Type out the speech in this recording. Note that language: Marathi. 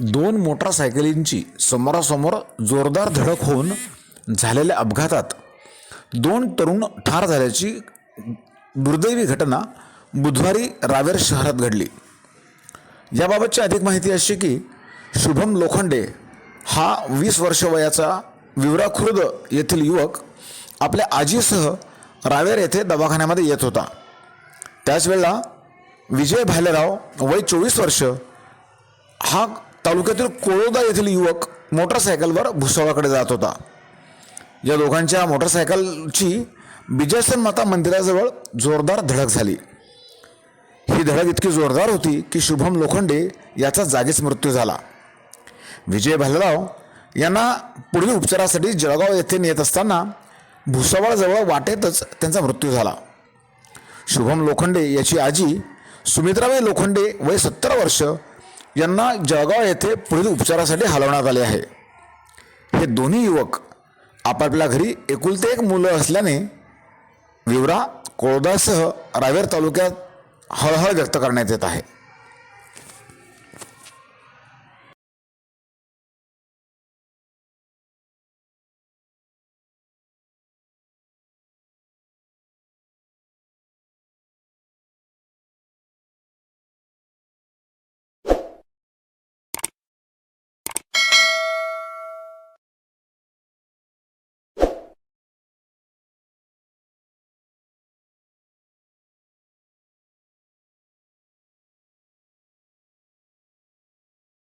दोन मोटारसायकलींची समोरासमोर जोरदार धडक होऊन झालेल्या अपघातात दोन तरुण ठार झाल्याची दुर्दैवी घटना बुधवारी रावेर शहरात घडली. याबाबतची अधिक माहिती अशी की शुभम लोखंडे हा वीस वर्ष वयाचा विवरा खुर्द येथील युवक आपल्या आजीसह रावेर येथे दवाखान्यामध्ये येत होता. त्याच वेळेला विजय भालेराव वय चोवीस वर्ष हा तालुक्यातील कोळोदा येथील युवक मोटरसायकलवर भुसावळाकडे जात होता. या दोघांच्या मोटरसायकलची बिजासन माता मंदिराजवळ जोरदार धडक झाली. ही धडक इतकी जोरदार होती की शुभम लोखंडे याचा जागीच मृत्यू झाला. विजय भालेराव यांना पुढील उपचारासाठी जळगाव येथे नेत असताना भुसावळजवळ वाटेतच त्यांचा मृत्यू झाला. शुभम लोखंडे याची आजी सुमित्राबाई लोखंडे वय सत्तर वर्ष यांना जळगाव येथे पुढील उपचारासाठी हलवण्यात आले आहे. हे दोन्ही युवक आपापल्या घरी एकुलते एक मुलं असल्याने विवरा कोळदासह रावेर तालुक्यात हळहळ व्यक्त करण्यात येत आहे.